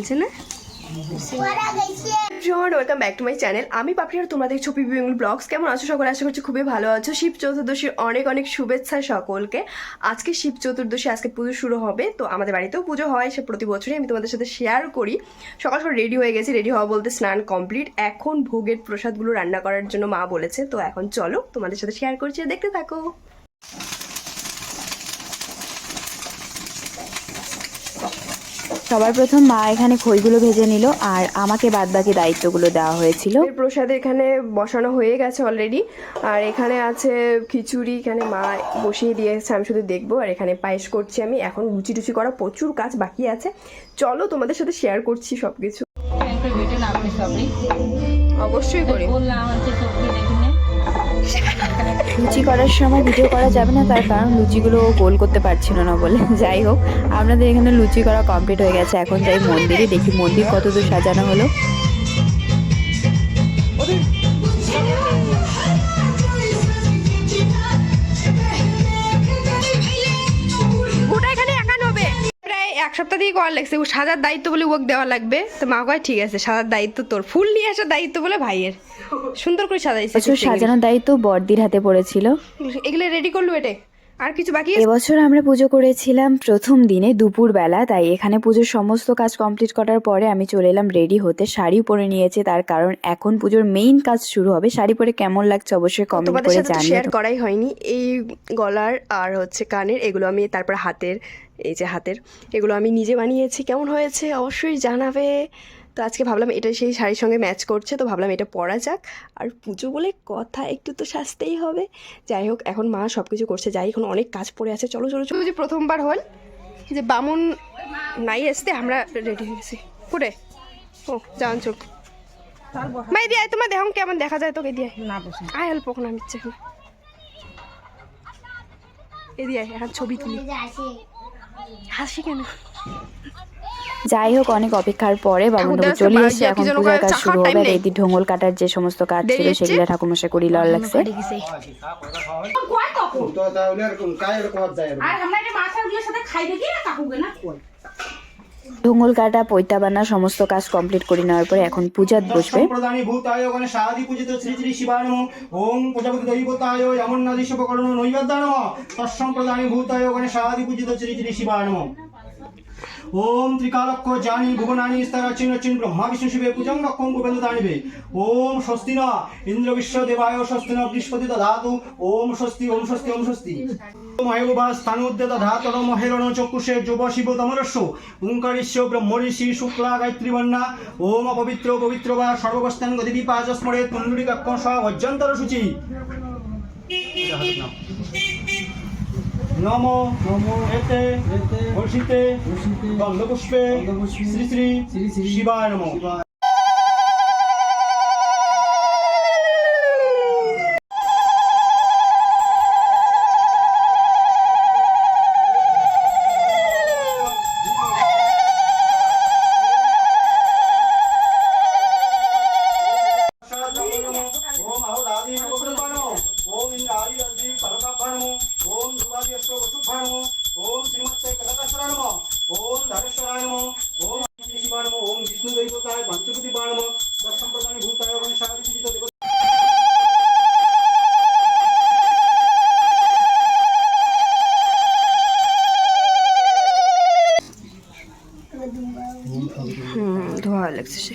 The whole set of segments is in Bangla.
জ্বলছে না? Welcome back to my channel আমি পাপড়ি আর তোমরা দেখছ পিপি বেঙ্গল ব্লগস। কেমন আছো সকলে? আশা করছি খুবই ভালো আছো। শিব চতুর্দশীর অনেক অনেক শুভেচ্ছা সকলকে। আজকে শিব চতুর্দশী, আজকে পুজো শুরু হবে। তো আমাদের বাড়িতেও পুজো হয়, সে প্রতি বছরই আমি তোমাদের সাথে শেয়ার করি। সকাল সকাল রেডি হয়ে গেছি রেডি হওয়া বলতে স্নান কমপ্লিট এখন ভোগের প্রসাদগুলো রান্না করার জন্য মা বলেছে। তো এখন চলো তোমাদের সাথে শেয়ার করছি। দেখতে থাকো। সবার প্রথম মা এখানে খইগুলো ভেজে নিল আর আমাকে বাদবাকি দায়িত্বগুলো দেওয়া হয়েছিল। প্রসাদ এখানে বসানো হয়ে গেছে অলরেডি আর এখানে আছে খিচুড়ি এখানে মা বসিয়ে দিয়েছে আমি শুধু দেখব। আর এখানে পায়েস করছি আমি। এখন লুচি টুচি করা প্রচুর কাজ বাকি আছে। চলো তোমাদের সাথে শেয়ার করছি সব কিছু অবশ্যই করি। বললাম সবজি দেখে লুচি করার সময় ভিডিও করা যাবে না, তার কারণ লুচিগুলো গোল করতে পারছিল না বলে। যাই হোক আপনাদের এখানে লুচি করা কমপ্লিট হয়ে গেছে। এখন যাই মন্দিরে দেখি মন্দির কতদূর সাজানো হলো। এক সপ্তাহ দিয়ে করা লাগছে ও সাজার দায়িত্ব বলে ওকে দেওয়া লাগবে। তো মা কয় ঠিক আছে সাজার দায়িত্ব তোর। ফুল নিয়ে আসার দায়িত্ব বলে ভাইয়ের। সুন্দর করে সাজাইছে সাজানোর দায়িত্ব বর্দির হাতে পড়েছিল। এগুলো রেডি করল এটে? আর কিছু বাকি এবছর আমরা পুজো করেছিলাম প্রথম দিনে দুপুরবেলা তাই এখানে পুজোর সমস্ত কাজ কমপ্লিট করার পরে আমি চলে এলাম রেডি হতে। শাড়ি পরে নিয়েছে তার কারণ এখন পুজোর মেইন কাজ শুরু হবে। শাড়ি পরে কেমন লাগছে অবশ্যই কমেন্ট করে জানিয়ে শেয়ার করাই হয়নি। এই গলার আর হচ্ছে কানের এগুলো আমি তারপর হাতের এই যে হাতের এগুলো আমি নিজে বানিয়েছি। কেমন হয়েছে? অবশ্যই জানাবে। তো আজকে ভাবলাম এটা সেই শাড়ির সঙ্গে ম্যাচ করছে তো ভাবলাম এটা পরা যাক। আর পুজো বলে কথা একটু তো সাজতেই হবে। যাই হোক এখন মা সব কিছু করছে যাই এখন অনেক কাজ পড়ে আছে। চলো চলো চলো। যে প্রথমবার হল যে বামুন নাই আসতে আমরা রেডি হয়ে গেছি। করে ও যাওয়ান চোখ। মাই দিয়ে তোমার দেহ কেমন দেখা যায় তোকে দিয়ে না বসে আয় অল্প কোনো আমি ইচ্ছে এদি আয় এখন ছবি তুলি। হাসি কেন? যাই হোক অনেক অপেক্ষার পরে বাবুনবাবু চলে এসে এখন পূজার কাজ শুরু হবে। এই ঢোঙল কাটার যে সমস্ত কাজ ছিল? সেগুলো ঠাকুমশাই করি লল লাগছে। ঢোঙল কাটা পৈতা বানা সমস্ত কাজ কমপ্লিট করে নেওয়ার পরে এখন পূজাত বসবে। ভূতায় ওম ত্রিকালক্ষ জানি ভুবনানি স্তরাচিন চিন ব্রহ্মা বিষ্ণু শিবে পূজং রক্ষং গোবেন্দ দানিবে। ওম স্বস্তি ন ইন্দ্র বিশ্ব দেবায় স্বস্তি ন বৃহস্পতি দধাতু। ওম স্বস্তি ওম স্বস্তি ওম স্বস্তি। মায়োবা স্থানোদ্যে দধাতর মহেরণ চক্ষুষে যুব শিব তমরস্য ওঙ্কারিষ্য ব্রহ্মঋষি শুক্লা গায়ত্রী বন্যা ওম অপবিত্র পবিত্র বা অজ্জন্তর সূচি। নম নম এতে হর্ষিতে গন্ধপুষ্পে শ্রী শ্রী শিবায় নম ওম আহুদাদি নবকুলপানো ওম ইন্দ্রাদি রদি কলকাপানো ওম দুর্গাদি অষ্ট বসুপানো ওম শ্রীমত্তে কলকাশ্বরা নম ওম ধারেশ্বরায় নম ওম শ্রী শিবায় নম ওম বিষ্ণু দৈবতায় পঞ্চপতি বায় নম দশম্প্রদানি ভূতায় গণেশাদি পূজিত দেব হুম ধোয়া লাগছে সে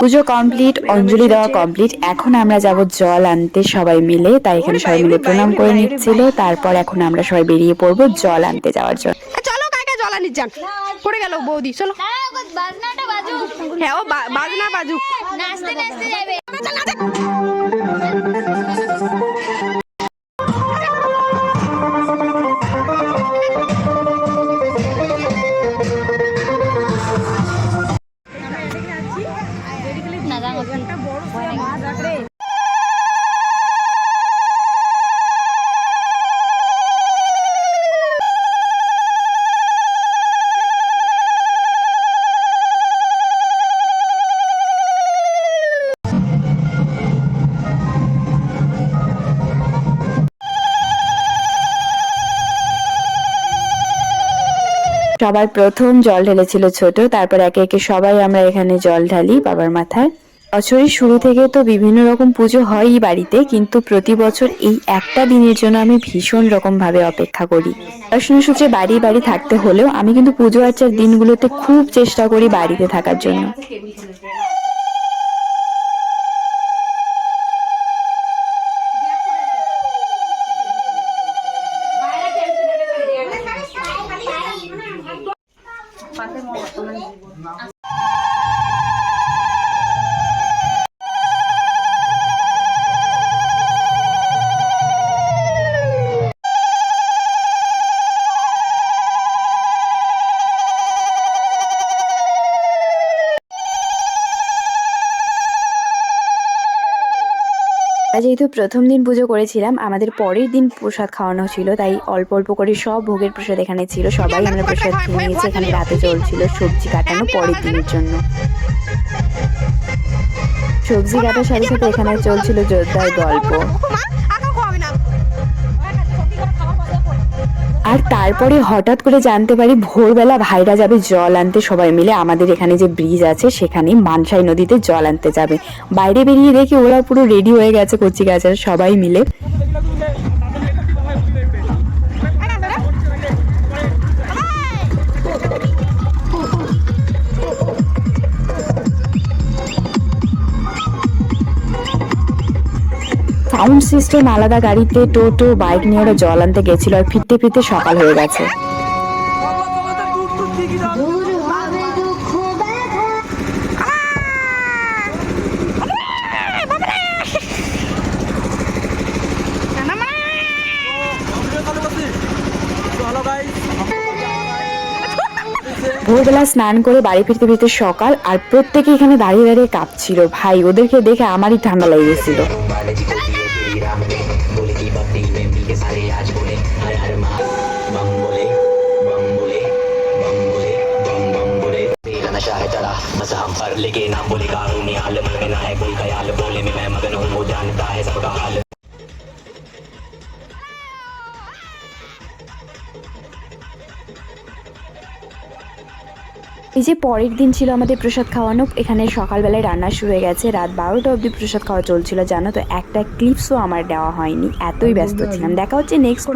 পুজো কমপ্লিট অঞ্জলি দেওয়া কমপ্লিট এখন আমরা যাব জল আনতে সবাই মিলে তাই এখানে সবাই মিলে প্রণাম করে নিচ্ছিল। তারপর এখন আমরা সবাই বেরিয়ে পড়ব জল আনতে যাওয়ার জন্য। চলো কাকা জলানি যান পড়ে গেল বৌদি চলো। হ্যাঁ ও বাজনা বাজুক। নাচতে নাচতে যাবে। সবার প্রথম জল ঢেলেছিল ছোট, তারপর একে একে সবাই আমরা এখানে জল ঢালি বাবার মাথায়। বছরের শুরু থেকে তো বিভিন্ন রকম পুজো হয়ই বাড়িতে, কিন্তু প্রতি বছর এই একটা দিনের জন্য আমি ভীষণ রকমভাবে অপেক্ষা করি। পড়াশোনা সূত্রে বাড়ি বাড়ি থাকতে হলেও আমি কিন্তু পুজো আর্চার দিনগুলোতে খুব চেষ্টা করি বাড়িতে থাকার জন্য। যেহেতু প্রথম দিন পুজো করেছিলাম, আমাদের পরের দিন প্রসাদ খাওয়ানো ছিল তাই অল্প অল্প করে সব ভোগের প্রসাদ এখানে ছিল। সবাই আমরা প্রসাদ নিয়েছি, এখানে রাতে চলছিল সবজি কাটানো পরের দিনের জন্য। সবজি কাটার সাথে সাথে এখানে চলছিল যোদ্ধার গল্প। আর তারপরে হঠাৎ করে জানতে পারি ভোরবেলা ভাইরা যাবে জল আনতে। সবাই মিলে আমাদের এখানে যে ব্রিজ আছে, সেখানে মানসাই নদীতে জল আনতে যাবে। বাইরে বেরিয়ে দেখি ওরা পুরো রেডি হয়ে গেছে কচি গাছের, সবাই মিলে। সাউন্ড সিস্টেম আলাদা গাড়িতে টোটো, বাইক নিয়ে ওরা জল আনতে গেছিল আর ফিরতে ফিরতে সকাল হয়ে গেছে। ভোরবেলা স্নান করে বাড়ি ফিরতে ফিরতে সকাল আর প্রত্যেকে এখানে দাঁড়িয়ে দাঁড়িয়ে কাঁপছিল। ভাই, ওদেরকে দেখে আমারই ঠান্ডা লেগে গেছিল এই যে পরের দিন ছিল আমাদের প্রসাদ খাওয়ানো, এখানে সকালবেলায় রান্না শুরু হয়ে গেছে। রাত বারোটা অবধি প্রসাদ খাওয়া চলছিল, জানো তো? একটা ক্লিপসও আমার দেওয়া হয়নি। এতই ব্যস্ত ছিলাম। দেখা হচ্ছে নেক্সট